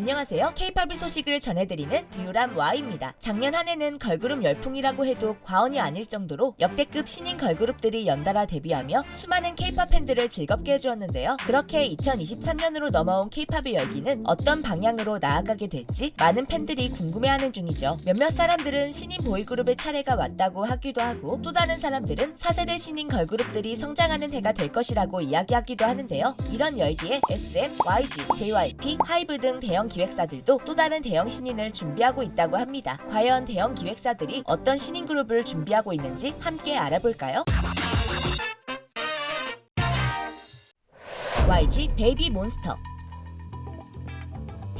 안녕하세요. K-팝의 소식을 전해드리는 듀람 Y입니다. 작년 한 해는 걸그룹 열풍이라고 해도 과언이 아닐 정도로 역대급 신인 걸그룹들이 연달아 데뷔하며 수많은 K-팝 팬들을 즐겁게 해주었는데요. 그렇게 2023년으로 넘어온 K-팝의 열기는 어떤 방향으로 나아가게 될지 많은 팬들이 궁금해하는 중이죠. 몇몇 사람들은 신인 보이그룹의 차례가 왔다고 하기도 하고 또 다른 사람들은 4세대 신인 걸그룹들이 성장하는 해가 될 것이라고 이야기하기도 하는데요. 이런 열기에 SM, YG, JYP, 하이브 등 대형 기획사들도 또 다른 대형 신인을 준비하고 있다고 합니다. 과연 대형 기획사들이 어떤 신인 그룹을 준비하고 있는지 함께 알아볼까요? YG 베이비 몬스터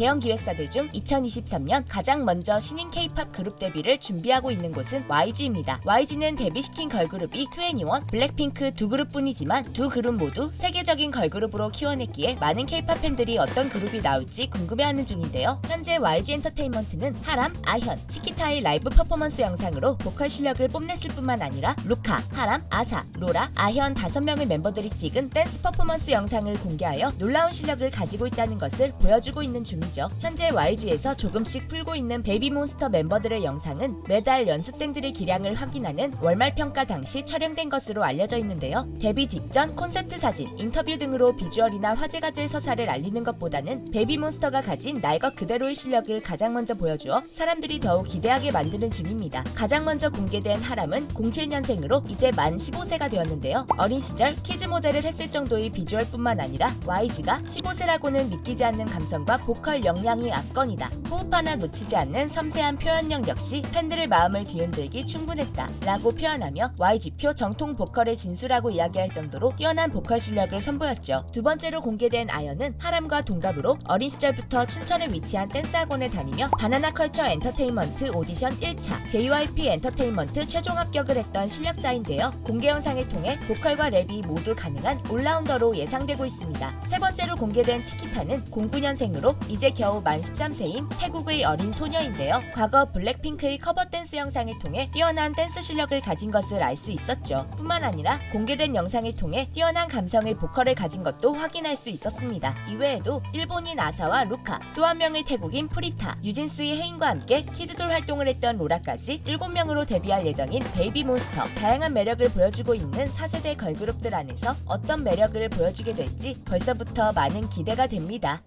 대형 기획사들 중 2023년 가장 먼저 신인 K-팝 그룹 데뷔를 준비하고 있는 곳은 YG입니다. YG는 데뷔시킨 걸그룹이 2NE1, 블랙핑크 두 그룹뿐이지만 두 그룹 모두 세계적인 걸그룹으로 키워냈기에 많은 K-팝 팬들이 어떤 그룹이 나올지 궁금해하는 중인데요. 현재 YG 엔터테인먼트는 하람, 아현, 치키타의 라이브 퍼포먼스 영상으로 보컬 실력을 뽐냈을 뿐만 아니라 루카, 하람, 아사, 로라, 아현 다섯 명의 멤버들이 찍은 댄스 퍼포먼스 영상을 공개하여 놀라운 실력을 가지고 있다는 것을 보여주고 있는 중 이죠. 현재 YG에서 조금씩 풀고 있는 베이비몬스터 멤버들의 영상은 매달 연습생들의 기량을 확인하는 월말 평가 당시 촬영된 것으로 알려져 있는데요. 데뷔 직전 콘셉트 사진, 인터뷰 등으로 비주얼이나 화제가 될 서사를 알리는 것보다는 베이비몬스터가 가진 날 것 그대로의 실력을 가장 먼저 보여주어 사람들이 더욱 기대하게 만드는 중입니다. 가장 먼저 공개된 하람은 07년생으로 이제 만 15세가 되었는데요. 어린 시절 키즈 모델을 했을 정도의 비주얼뿐만 아니라 YG가 15세라고는 믿기지 않는 감성과 보컬 역량이 압권이다. 호흡 하나 놓치지 않는 섬세한 표현력 역시 팬들의 마음을 뒤흔들기 충분했다. 라고 표현하며 YG표 정통 보컬의 진수라고 이야기할 정도로 뛰어난 보컬 실력을 선보였죠. 두 번째로 공개된 아연은 하람과 동갑으로 어린 시절부터 춘천에 위치한 댄스 학원을 다니며 바나나 컬처 엔터테인먼트 오디션 1차, JYP 엔터테인먼트 최종 합격을 했던 실력자인데요. 공개 영상을 통해 보컬과 랩이 모두 가능한 올라운더로 예상되고 있습니다. 세 번째로 공개된 치키타는 09년생으로 이제 겨우 만 13세인 태국의 어린 소녀인데요. 과거 블랙핑크의 커버 댄스 영상을 통해 뛰어난 댄스 실력을 가진 것을 알 수 있었죠. 뿐만 아니라 공개된 영상을 통해 뛰어난 감성의 보컬을 가진 것도 확인할 수 있었습니다. 이외에도 일본인 아사와 루카, 또 한 명의 태국인 프리타, 유진스의 혜인과 함께 키즈돌 활동을 했던 로라까지 7명으로 데뷔할 예정인 베이비몬스터. 다양한 매력을 보여주고 있는 4세대 걸그룹들 안에서 어떤 매력을 보여주게 될지 벌써부터 많은 기대가 됩니다.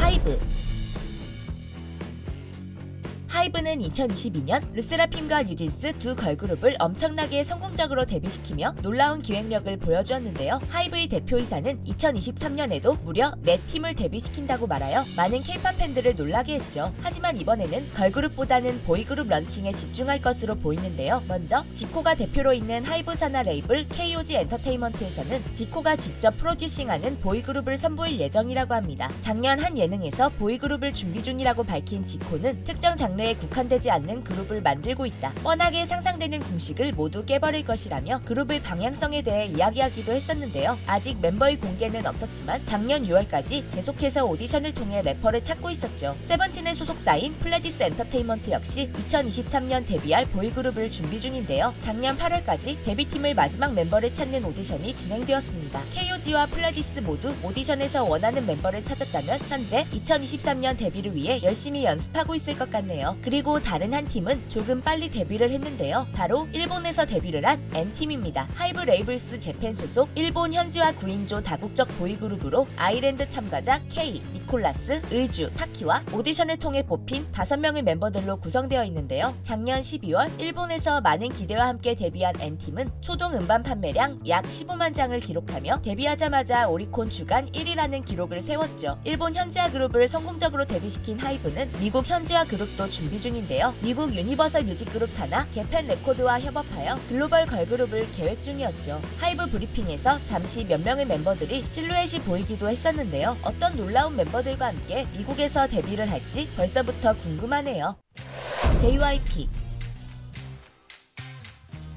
하이브 하이브는 2022년 르세라핌과 뉴진스 두 걸그룹을 엄청나게 성공적으로 데뷔시키며 놀라운 기획력을 보여주었는데요. 하이브의 대표이사는 2023년에도 무려 4팀을 데뷔시킨다고 말하여 많은 케이팝 팬들을 놀라게 했죠. 하지만 이번에는 걸그룹보다는 보이그룹 런칭에 집중할 것으로 보이는데요. 먼저 지코가 대표로 있는 하이브 산하 레이블 KOG 엔터테인먼트에서는 지코가 직접 프로듀싱하는 보이그룹을 선보일 예정이라고 합니다. 작년 한 예능에서 보이그룹을 준비 중이라고 밝힌 지코는 특정 장르 에 국한되지 않는 그룹을 만들고 있다. 뻔하게 상상되는 공식을 모두 깨버릴 것이라며 그룹의 방향성에 대해 이야기하기도 했었는데요. 아직 멤버의 공개는 없었지만 작년 6월까지 계속해서 오디션을 통해 래퍼를 찾고 있었죠. 세븐틴의 소속사인 플레디스 엔터테인먼트 역시 2023년 데뷔할 보이그룹을 준비 중인데요. 작년 8월까지 데뷔팀의 마지막 멤버를 찾는 오디션이 진행되었습니다. KOG와 플레디스 모두 오디션에서 원하는 멤버를 찾았다면 현재 2023년 데뷔를 위해 열심히 연습하고 있을 것 같네요. 그리고 다른 한 팀은 조금 빨리 데뷔를 했는데요. 바로 일본에서 데뷔를 한 N팀입니다. 하이브 레이블스 재팬 소속 일본 현지화 9인조 다국적 보이그룹으로 아이랜드 참가자 K, 니콜라스, 의주, 타키와 오디션을 통해 뽑힌 5명의 멤버들로 구성되어 있는데요. 작년 12월 일본에서 많은 기대와 함께 데뷔한 N팀은 초동 음반 판매량 약 15만 장을 기록하며 데뷔하자마자 오리콘 주간 1위라는 기록을 세웠죠. 일본 현지화 그룹을 성공적으로 데뷔시킨 하이브는 미국 현지화 그룹도 준비 중인데요. 미국 유니버설 뮤직그룹 산하 개펜 레코드와 협업하여 글로벌 걸그룹을 계획 중이었죠. 하이브 브리핑에서 잠시 몇 명의 멤버들이 실루엣이 보이기도 했었는데요. 어떤 놀라운 멤버들과 함께 미국에서 데뷔를 할지 벌써부터 궁금하네요. JYP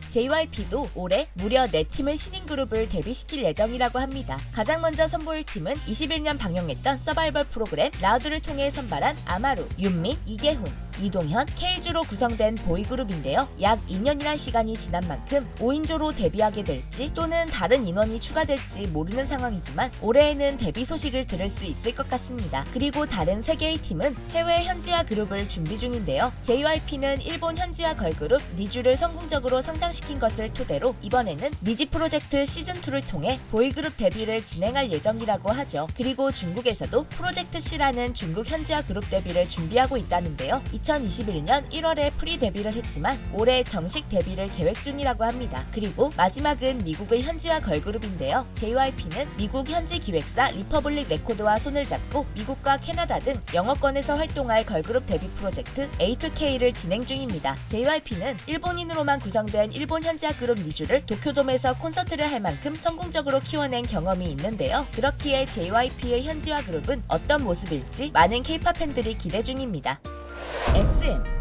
JYP도 올해 무려 4팀의 신인 그룹을 데뷔시킬 예정이라고 합니다. 가장 먼저 선보일 팀은 21년 방영했던 서바이벌 프로그램 라우드를 통해 선발한 아마루, 윤미, 이계훈, 이동현, 케이주로 구성된 보이그룹인데요. 약 2년이란 시간이 지난 만큼 5인조로 데뷔하게 될지 또는 다른 인원이 추가될지 모르는 상황이지만 올해에는 데뷔 소식을 들을 수 있을 것 같습니다. 그리고 다른 세 개의 팀은 해외 현지화 그룹을 준비 중인데요. JYP는 일본 현지화 걸그룹 니주를 성공적으로 성장시킨 것을 토대로 이번에는 니지 프로젝트 시즌2를 통해 보이그룹 데뷔를 진행할 예정이라고 하죠. 그리고 중국에서도 프로젝트 C라는 중국 현지화 그룹 데뷔를 준비하고 있다는데요. 2021년 1월에 프리 데뷔를 했지만 올해 정식 데뷔를 계획 중이라고 합니다. 그리고 마지막은 미국의 현지화 걸그룹인데요. JYP는 미국 현지 기획사 리퍼블릭 레코드와 손을 잡고 미국과 캐나다 등 영어권에서 활동할 걸그룹 데뷔 프로젝트 A2K를 진행 중입니다. JYP는 일본인으로만 구성된 일본 현지화 그룹 니주를 도쿄돔에서 콘서트를 할 만큼 성공적으로 키워낸 경험이 있는데요. 그렇기에 JYP의 현지화 그룹은 어떤 모습일지 많은 K-팝 팬들이 기대 중입니다. SM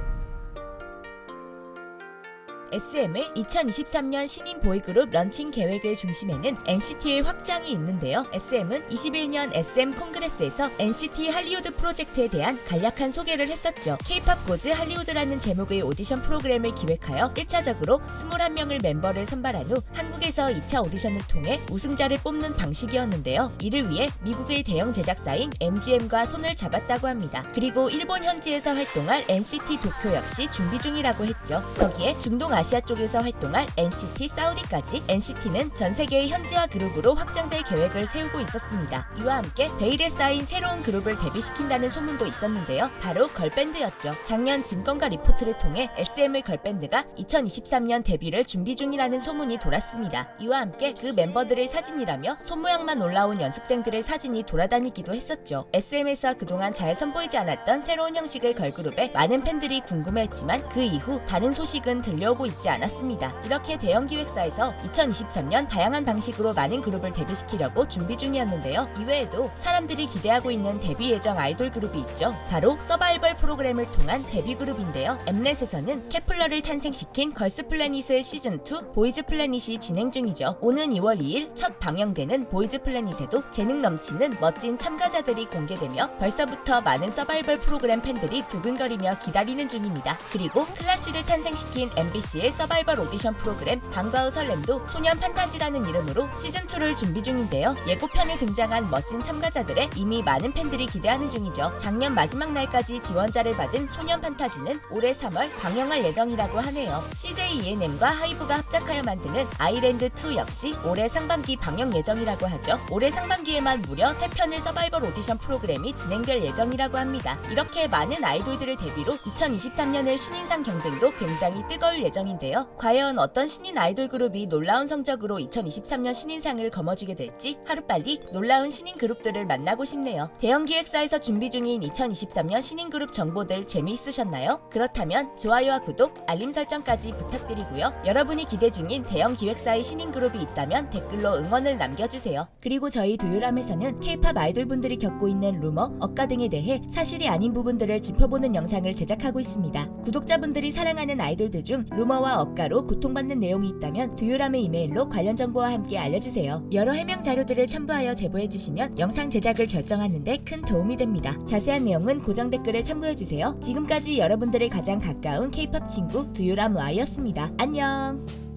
SM의 2023년 신인 보이그룹 런칭 계획의 중심에는 NCT의 확장이 있는데요. SM은 21년 SM 콩그레스에서 NCT 할리우드 프로젝트에 대한 간략한 소개를 했었죠. K-팝 고즈 할리우드라는 제목의 오디션 프로그램을 기획하여 1차적으로 21명을 멤버를 선발한 후 한국에서 2차 오디션을 통해 우승자를 뽑는 방식이었는데요. 이를 위해 미국의 대형 제작사인 MGM과 손을 잡았다고 합니다. 그리고 일본 현지에서 활동할 NCT 도쿄 역시 준비 중이라고 했죠. 거기에 중동 아시아 쪽에서 활동할 NCT 사우디까지 NCT는 전 세계의 현지화 그룹으로 확장될 계획을 세우고 있었습니다. 이와 함께 베일에 쌓인 새로운 그룹을 데뷔시킨다는 소문도 있었는데요. 바로 걸밴드였죠. 작년 증권가 리포트를 통해 SM의 걸밴드가 2023년 데뷔를 준비 중이라는 소문이 돌았습니다. 이와 함께 그 멤버들의 사진이라며 손모양만 올라온 연습생들의 사진이 돌아다니기도 했었죠. SM에서 그동안 잘 선보이지 않았던 새로운 형식의 걸그룹에 많은 팬들이 궁금해했지만 그 이후 다른 소식은 들려오고 있지 않았습니다. 이렇게 대형 기획사에서 2023년 다양한 방식으로 많은 그룹을 데뷔시키려고 준비 중이었는데요. 이외에도 사람들이 기대하고 있는 데뷔 예정 아이돌 그룹이 있죠. 바로 서바이벌 프로그램을 통한 데뷔 그룹인데요. 엠넷에서는 케플러를 탄생시킨 걸스 플래닛의 시즌2 보이즈 플래닛이 진행 중이죠. 오는 2월 2일 첫 방영되는 보이즈 플래닛에도 재능 넘치는 멋진 참가자들이 공개되며 벌써부터 많은 서바이벌 프로그램 팬들이 두근거리며 기다리는 중입니다. 그리고 클라시를 탄생시킨 MBC 의 서바이벌 오디션 프로그램 방과후 설렘도 소년 판타지라는 이름으로 시즌2를 준비 중인데요. 예고편에 등장한 멋진 참가자들의 이미 많은 팬들이 기대하는 중이죠. 작년 마지막 날까지 지원자를 받은 소년 판타지는 올해 3월 방영할 예정이라고 하네요. CJ ENM과 하이브가 합작하여 만드는 아이랜드2 역시 올해 상반기 방영 예정이라고 하죠. 올해 상반기에만 무려 3편의 서바이벌 오디션 프로그램이 진행될 예정이라고 합니다. 이렇게 많은 아이돌들을 대비로 2023년의 신인상 경쟁도 굉장히 뜨거울 예정 인데요. 과연 어떤 신인 아이돌 그룹이 놀라운 성적으로 2023년 신인상을 거머쥐게 될지 하루빨리 놀라운 신인 그룹들을 만나고 싶네요. 대형 기획사에서 준비 중인 2023년 신인 그룹 정보들 재미있으셨나요? 그렇다면 좋아요와 구독, 알림 설정까지 부탁드리고요. 여러분이 기대 중인 대형 기획사의 신인 그룹이 있다면 댓글로 응원을 남겨주세요. 그리고 저희 두유람에서는 K-팝 아이돌분들이 겪고 있는 루머, 억가 등에 대해 사실이 아닌 부분들을 짚어보는 영상을 제작하고 있습니다. 구독자분들이 사랑하는 아이돌들 중 루머 와 억가로 고통받는 내용이 있다면 두유람의 이메일로 관련 정보와 함께 알려주세요. 여러 해명 자료들을 첨부하여 제보해주시면 영상 제작을 결정하는데 큰 도움이 됩니다. 자세한 내용은 고정 댓글을 참고해주세요. 지금까지 여러분들의 가장 가까운 K-팝 친구 두유람 Y였습니다. 안녕!